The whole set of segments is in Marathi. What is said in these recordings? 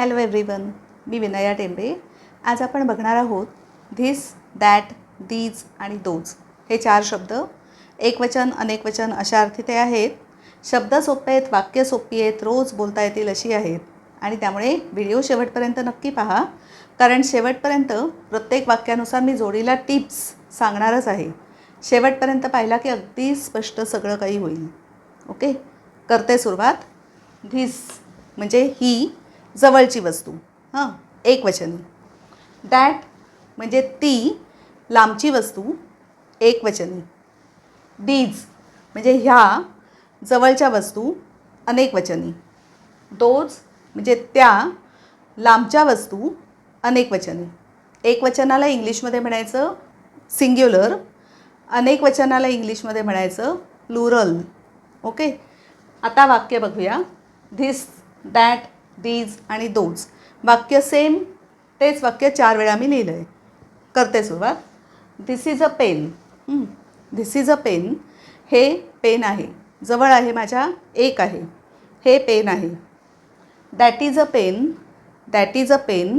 हॅलो एव्हरीवन मी विनया टेंबे. आज आपण बघणार आहोत धिस दॅट दीज आणि दोज हे चार शब्द. एकवचन अनेकवचन अशा अर्थी ते आहेत. शब्द सोपे आहेत वाक्य सोपी आहेत रोज बोलता येतील अशी आहेत. आणि त्यामुळे व्हिडिओ शेवटपर्यंत नक्की पहा. कारण शेवटपर्यंत प्रत्येक वाक्यानुसार मी जोडीला टिप्स सांगणारच आहे. शेवटपर्यंत पाहिला की अगदी स्पष्ट सगळं काही होईल. ओके करते सुरुवात. धिस म्हणजे ही जवळची वस्तू. हां एकवचनी दॅट म्हणजे ती लांबची वस्तू एकवचनी दीज म्हणजे ह्या जवळच्या वस्तू अनेकवचनी दोज म्हणजे त्या लांबच्या वस्तू अनेकवचनी एकवचनाला इंग्लिशमध्ये म्हणायचं सिंग्युलर अनेकवचनाला इंग्लिशमध्ये म्हणायचं प्लुरल ओके आता वाक्य बघूया. धिस दॅट दीज आणि दोज वाक्य सेम तेच वाक्य चार वेळा मी लिहिलं आहे करते सुरुवात. This is a pen this is a pen हे पेन आहे. जवळ आहे माझ्या एक आहे. हे पेन आहे. That is a pen that is a pen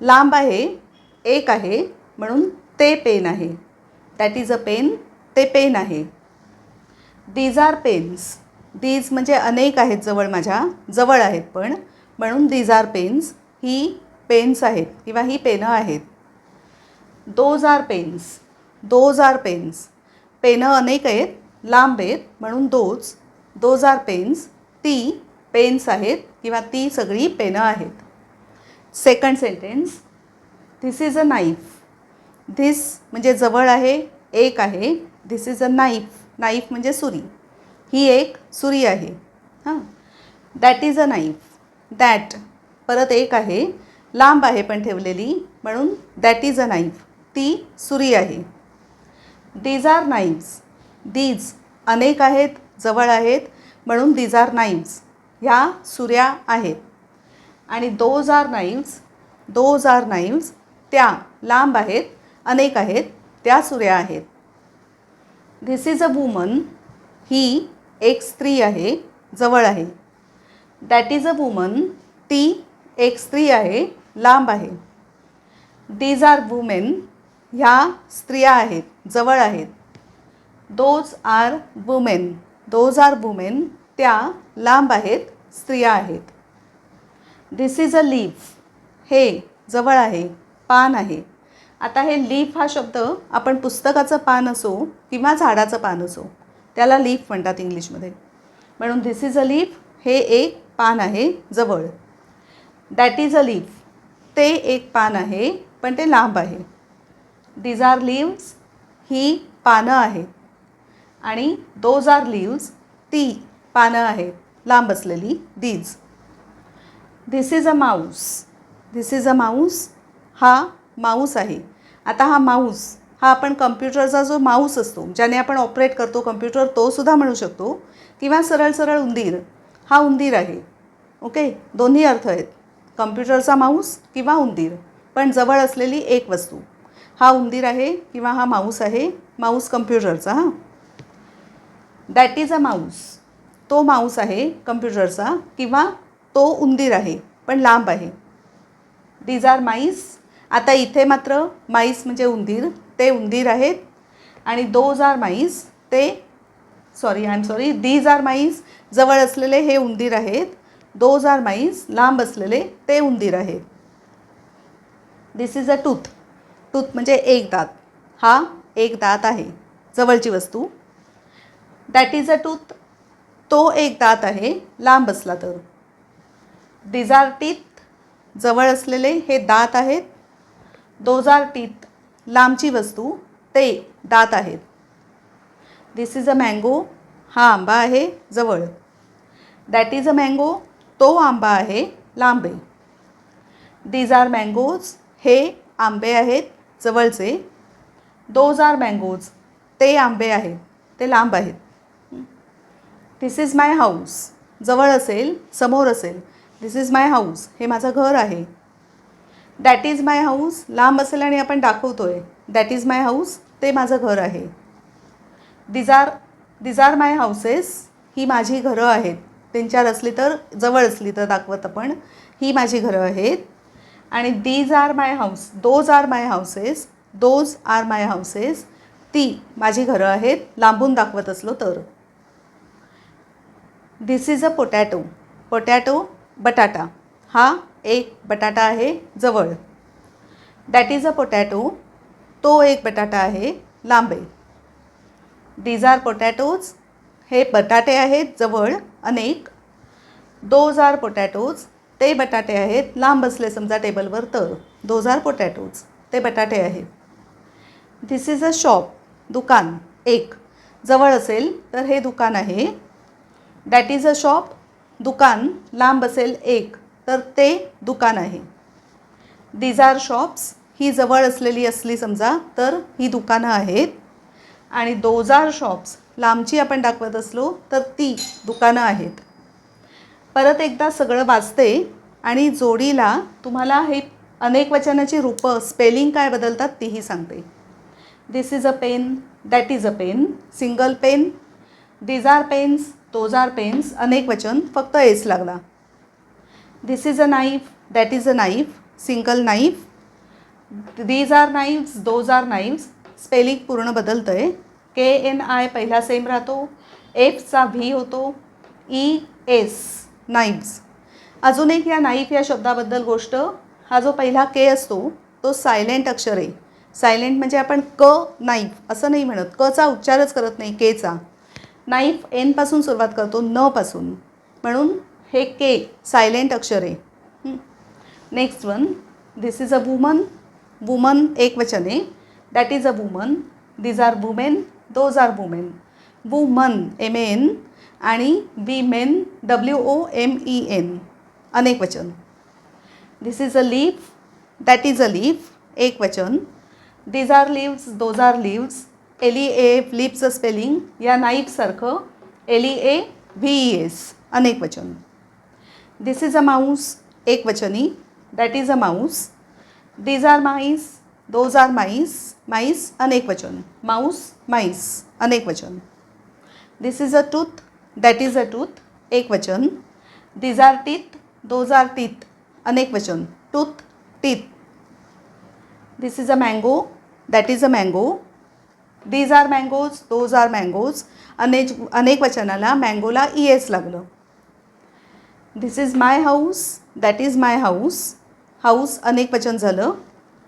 लांब आहे एक आहे म्हणून ते पेन आहे. दॅट इज अ पेन ते पेन आहे. दीज आर पेन्स दीज म्हणजे अनेक आहेत जवळ माझ्या. जवळ आहेत पण. म्हणून दीज आर पेन्स ही पेन्स आहेत किंवा ही पेनं आहेत. Those are pens those are pens pens अनेक आहेत लांब आहेत म्हणून दोज दोज आर पेन्स ती पेन्स आहेत किंवा ती सगळी पेनं आहेत. Second sentence this is a knife this म्हणजे जवळ आहे एक आहे this is a knife knife म्हणजे सुरी. ही एक सुरी आहे. हां. That is a knife that. परत एक आहे लांब आहे पण ठेवलेली म्हणून दॅट इज अ नाईफ. ती सुरी आहे. दीज आर नाईव्स दीज अनेक आहेत जवळ आहेत म्हणून दीज आर नाईव्स ह्या सुऱ्या आहेत. आणि those are knives those are knives त्या लांब आहेत अनेक आहेत त्या सुऱ्या आहेत. धिस इज अ वुमन ही एक स्त्री आहे जवळ आहे. दॅट इज अ वुमन ती एक स्त्री आहे. लांब आहे. दीज आर वुमेन ह्या स्त्रिया आहेत. जवळ आहेत. Those are women those are women त्या लांब आहेत. स्त्रिया आहेत. धिस इज अ लीफ हे जवळ आहे. पान आहे. आता हे लीफ हा शब्द आपण पुस्तकाचं पान असो किंवा झाडाचं पान असो त्याला लीफ म्हणतात इंग्लिशमध्ये. म्हणून धिस इज अ लीफ हे एक पान आहे जवळ. दॅट इज अ लीफ ते एक पान आहे पण ते लांब आहे. दीज आर लिव्स ही पानं आहेत. आणि दोज आर लिव्स ती पानं आहेत. लांब असलेली these this is a mouse this is a mouse हा माऊस आहे. आता हा माऊस हा आपण कम्प्युटरचा जो माऊस असतो ज्याने आपण ऑपरेट करतो कम्प्युटर तोसुद्धा म्हणू शकतो किंवा सरळ सरळ उंदीर. हा उंदीर आहे. ओके? दोन्ही अर्थ आहेत. कम्प्युटरचा माऊस किंवा उंदीर. पण जवळ असलेली एक वस्तू. हा उंदीर आहे किंवा हा माऊस आहे? माऊस कम्प्युटरचा हां? दॅट इज अ माऊस तो माऊस आहे कम्प्युटरचा किंवा तो उंदीर आहे पण लांब आहे. दीज आर माईस आता इथे मात्र माईस म्हणजे उंदीर. ते उंदीर आहेत. आणि दोज आर माईस ते sorry I am sorry these are mice जवळ असलेले हे उंदीर आहेत. दोज आर माईस लांब असलेले ते उंदीर आहेत. This is a tooth tooth म्हणजे एक दात. हा एक दात आहे. जवळची वस्तू. दॅट इज अ टूथ तो एक दात आहे. लांब असला तर. दिज आर टीथ जवळ असलेले हे दात आहेत. दोज आर टीथ लांबची वस्तू. ते दात आहेत. दिस इज अ मँगो हा आंबा आहे जवळ. दॅट इज अ मँगो तो आंबा आहे लांबे. दीज आर मँगोज हे आंबे आहेत जवळचे. दोज आर मँगोज ते आंबे आहेत. ते लांब आहेत. दिस इज माय हाऊस जवळ असेल समोर असेल. दिस इज माय हाऊस हे माझं घर आहे. दॅट इज माय हाऊस लांब असेल आणि आपण दाखवतो आहे दॅट इज माय हाऊस ते माझं घर आहे. These are these are my houses ही माझी घरं आहेत. त्यांच्यावर चार असली तर जवळ असली तर दाखवत आपण. ही माझी घरं आहेत. आणि these are my house those are my houses those are my houses ती माझी घरं आहेत. लांबून दाखवत असलो तर. This is a potato potato बटाटा. हा एक बटाटा आहे जवळ. दॅट इज अ पोटॅटो तो एक बटाटा आहे लांबे. दीज आर पोटॅटोज हे बटाटे आहेत जवळ अनेक. दोज आर पोटॅटोज ते बटाटे आहेत. लांब असले समजा टेबलवर तर. दोज आर पोटॅटोज ते बटाटे आहेत. धिस इज अ शॉप दुकान. एक. जवळ असेल तर हे दुकान आहे. दॅट इज अ शॉप दुकान. लांब असेल एक. तर ते दुकान आहे. दीज आर शॉप्स ही जवळ असलेली असली समजा तर ही दुकानं आहेत. आणि दोजार शॉप्स लांबची आपण दाखवत असलो तर ती दुकानं आहेत. परत एकदा सगळं वाचते आणि जोडीला तुम्हाला हे अनेक वचनाची रूपं स्पेलिंग काय बदलतात तीही सांगते. This is a pen that is a pen single pen these are pens those are pens अनेक वचन फक्त एस लागला. This is a knife that is a knife single knife these are knives those are knives spelling पूर्ण बदलतं आहे के एन आय पहिला सेम राहतो एफचा व्ही होतो ई एस नाईफ्स अजून एक या नाईफ या शब्दाबद्दल गोष्ट हा जो पहिला के असतो तो सायलेंट अक्षर. आहे सायलेंट म्हणजे आपण क नाईफ असं नाही म्हणत. कचा उच्चारच करत नाही केचा नाईफ एनपासून सुरुवात करतो नपासून म्हणून हे के सायलेंट अक्षर. आहे next one this is a woman woman एक वचन आहे. That is a woman these are women those are women woman M A N आणि women W O M E N अनेक वचन. This is a leaf that is a leaf एक वचन. These are leaves those are leaves एली ए लिप्सचं स्पेलिंग या नाईफसारखं L E A V E S अनेक वचन. दिस इज अ माऊस एक वचनी. That is a mouse these are mice those are mice mice अनेक वचन. माऊस माईस अनेक वचन. This is a tooth that is a tooth एक वचन. These are teeth those are teeth अनेक वचन. Tooth teeth this is a mango that is a mango these are mangoes those are mangoes अनेक अनेक वचनाला मँगोला ई एस लागलं. This is my house that is my house house अनेक वचन झालं.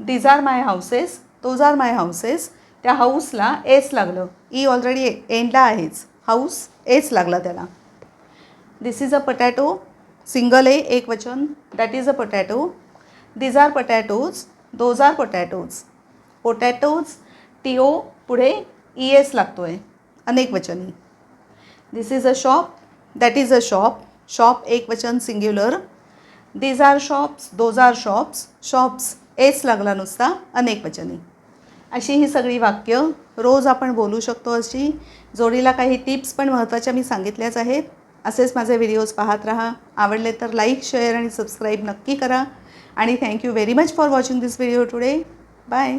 These are my houses those are my houses त्या हाऊसला एस लागलं. ई ऑलरेडी एंडला आहेच. हाऊस एस लागला त्याला. This is a potato single a एक वचन. That is a potato these are potatoes those are potatoes potatoes T O पुढे ई एस लागतो आहे अनेक वचनी. This is a shop that is a shop shop एक वचन singular these are shops those are shops shops S लागला नुसता अनेक वचनी. अशी ही सगळी वाक्य रोज आपण बोलू शकतो अशी. जोडीला काही टिप्स पण महत्त्वाच्या मी सांगितल्याच आहेत. असेच माझे व्हिडिओज पाहत राहा. आवडले तर लाईक शेअर आणि सबस्क्राईब नक्की करा. आणि thank you very much for watching this video today. Bye.